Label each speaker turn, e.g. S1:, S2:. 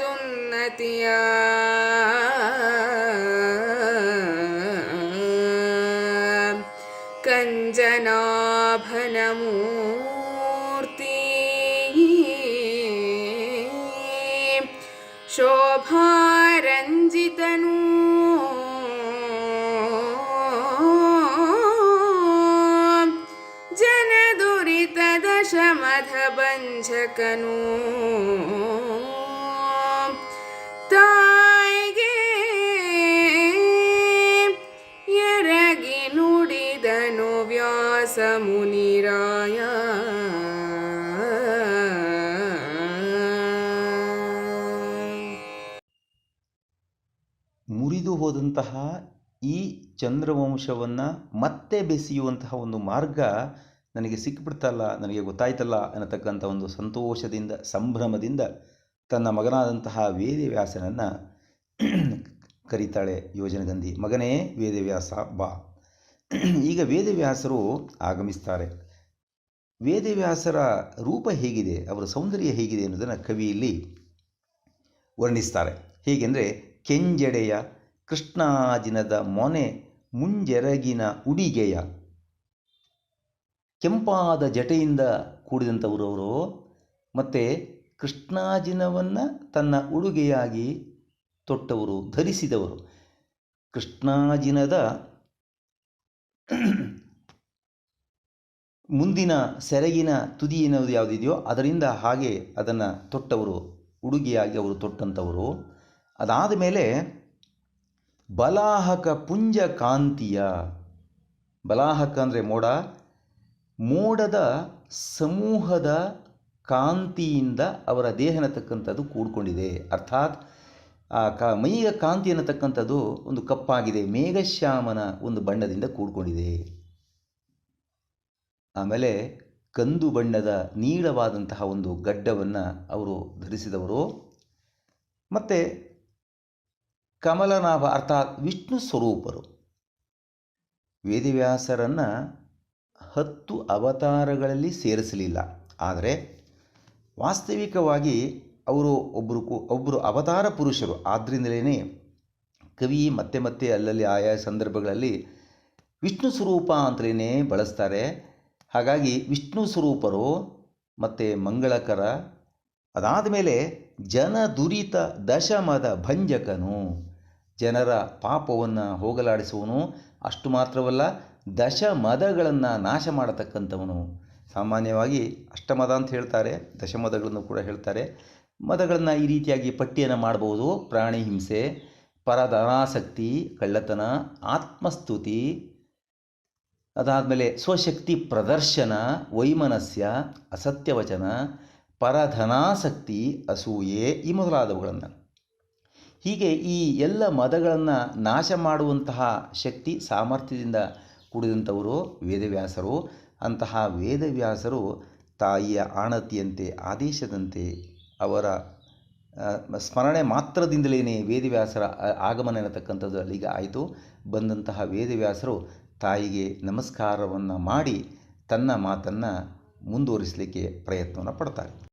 S1: ुन्न कञ्जनाभनमूर्ति शोभारञ्जितनू जनदुरितदशमथबन्धकनु ಮುನಿರಾಯ.
S2: ಮುರಿದು ಹೋದಂತಹ ಈ ಚಂದ್ರವಂಶವನ್ನು ಮತ್ತೆ ಬೆಸೆಯುವಂತಹ ಒಂದು ಮಾರ್ಗ ನನಗೆ ಸಿಕ್ಕಿಬಿಡ್ತಲ್ಲ ನನಗೆ ಗೊತ್ತಾಯ್ತಲ್ಲ ಅನ್ನತಕ್ಕಂಥ ಒಂದು ಸಂತೋಷದಿಂದ, ಸಂಭ್ರಮದಿಂದ ತನ್ನ ಮಗನಾದಂತಹ ವೇದವ್ಯಾಸನನ್ನು ಕರೀತಾಳೆ ಯೋಜನಗಂಧಿ. ಮಗನೇ ವೇದವ್ಯಾಸ, ಬಾ. ಈಗ ವೇದವ್ಯಾಸರು ಆಗಮಿಸ್ತಾರೆ. ವೇದವ್ಯಾಸರ ರೂಪ ಹೇಗಿದೆ, ಅವರ ಸೌಂದರ್ಯ ಹೇಗಿದೆ ಅನ್ನೋದನ್ನು ಕವಿಯಲ್ಲಿ ವರ್ಣಿಸ್ತಾರೆ. ಹೇಗೆಂದರೆ, ಕೆಂಜಡೆಯ ಕೃಷ್ಣಾಜಿನದ ಮೊನೆ ಮುಂಜೆರಗಿನ ಉಡಿಗೆಯ ಕೆಂಪಾದ ಜಟೆಯಿಂದ ಕೂಡಿದಂಥವರವರು ಮತ್ತು ಕೃಷ್ಣಾಜಿನವನ್ನು ತನ್ನ ಉಡುಗೆಯಾಗಿ ತೊಟ್ಟವರು, ಧರಿಸಿದವರು. ಕೃಷ್ಣಾಜಿನದ ಮುಂದಿನ ಸೆರಗಿನ ತುದಿ ಎನ್ನುವುದು ಯಾವುದಿದೆಯೋ ಅದರಿಂದ ಹಾಗೆ ಅದನ್ನು ತೊಟ್ಟವರು, ಉಡುಗೆಯಾಗಿ ಅವರು ತೊಟ್ಟಂಥವರು ಅದಾದ ಮೇಲೆ ಬಲಾಹಕ ಪುಂಜ ಕಾಂತಿಯ ಬಲಾಹಕ ಅಂದರೆ ಮೋಡ, ಮೋಡದ ಸಮೂಹದ ಕಾಂತಿಯಿಂದ ಅವರ ದೇಹನ ಅನ್ನತಕ್ಕಂಥದ್ದು ಕೂಡ್ಕೊಂಡಿದೆ. ಅರ್ಥಾತ್ ಆ ಕ ಮೈಯ ಕಾಂತಿ ಅನ್ನತಕ್ಕಂಥದ್ದು ಒಂದು ಕಪ್ಪಾಗಿದೆ. ಮೇಘಶ್ಯಾಮನ ಒಂದು ಬಣ್ಣದಿಂದ ಕೂಡ್ಕೊಂಡಿದೆ. ಆಮೇಲೆ ಕಂದು ಬಣ್ಣದ ನೀಳವಾದಂತಹ ಒಂದು ಗಡ್ಡವನ್ನು ಅವರು ಧರಿಸಿದವರು. ಮತ್ತು ಕಮಲನಾಭ ಅರ್ಥಾತ್ ವಿಷ್ಣು ಸ್ವರೂಪರು. ವೇದವ್ಯಾಸರನ್ನು ಹತ್ತು ಅವತಾರಗಳಲ್ಲಿ ಸೇರಿಸಲಿಲ್ಲ. ಆದರೆ ವಾಸ್ತವಿಕವಾಗಿ ಅವರು ಒಬ್ಬರು ಒಬ್ಬರು ಅವತಾರ ಪುರುಷರು. ಆದ್ದರಿಂದಲೇ ಕವಿ ಮತ್ತೆ ಮತ್ತೆ ಅಲ್ಲಲ್ಲಿ ಆಯಾ ಸಂದರ್ಭಗಳಲ್ಲಿ ವಿಷ್ಣು ಸ್ವರೂಪ ಅಂತಲೇ ಬಳಸ್ತಾರೆ. ಹಾಗಾಗಿ ವಿಷ್ಣು ಸ್ವರೂಪರು ಮತ್ತು ಮಂಗಳಕರ, ಅದಾದ ಮೇಲೆ ಜನ ದುರಿತ ದಶಮದ ಭಂಜಕನು. ಜನರ ಪಾಪವನ್ನು ಹೋಗಲಾಡಿಸುವನು. ಅಷ್ಟು ಮಾತ್ರವಲ್ಲ, ದಶಮದಗಳನ್ನು ನಾಶ ಮಾಡತಕ್ಕಂಥವನು. ಸಾಮಾನ್ಯವಾಗಿ ಅಷ್ಟಮದ ಅಂತ ಹೇಳ್ತಾರೆ, ದಶಮದಗಳನ್ನು ಕೂಡ ಹೇಳ್ತಾರೆ. ಮದಗಳನ್ನು ಈ ರೀತಿಯಾಗಿ ಪಟ್ಟಿಯನ್ನು ಮಾಡ್ಬೋದು. ಪ್ರಾಣಿ ಹಿಂಸೆ ಪರಧನಾಸಕ್ತಿ ಕಳ್ಳತನ, ಆತ್ಮಸ್ತುತಿ, ಅದಾದಮೇಲೆ ಸ್ವಶಕ್ತಿ ಪ್ರದರ್ಶನ, ವೈಮನಸ್ಯ, ಅಸತ್ಯವಚನ ಪರಧನಾಸಕ್ತಿ ಅಸೂಯೆ ಈ ಮೊದಲಾದವುಗಳನ್ನು. ಹೀಗೆ ಈ ಎಲ್ಲ ಮದಗಳನ್ನು ನಾಶ ಮಾಡುವಂತಹ ಶಕ್ತಿ ಸಾಮರ್ಥ್ಯದಿಂದ ಕೂಡಿದಂಥವರು ವೇದವ್ಯಾಸರು. ಅಂತಹ ವೇದವ್ಯಾಸರು ತಾಯಿಯ ಆಣತಿಯಂತೆ, ಆದೇಶದಂತೆ ಅವರ ಸ್ಮರಣೆ ಮಾತ್ರದಿಂದಲೇ ವೇದವ್ಯಾಸರ ಆಗಮನ ಎನ್ನತಕ್ಕಂಥದ್ದು ಅಲ್ಲಿಗೆ ಆಯಿತು. ಬಂದಂತಹ ವೇದವ್ಯಾಸರು ತಾಯಿಗೆ ನಮಸ್ಕಾರವನ್ನು ಮಾಡಿ ತನ್ನ ಮಾತನ್ನು ಮುಂದುವರಿಸಲಿಕ್ಕೆ ಪ್ರಯತ್ನವನ್ನು ಪಡ್ತಾರೆ.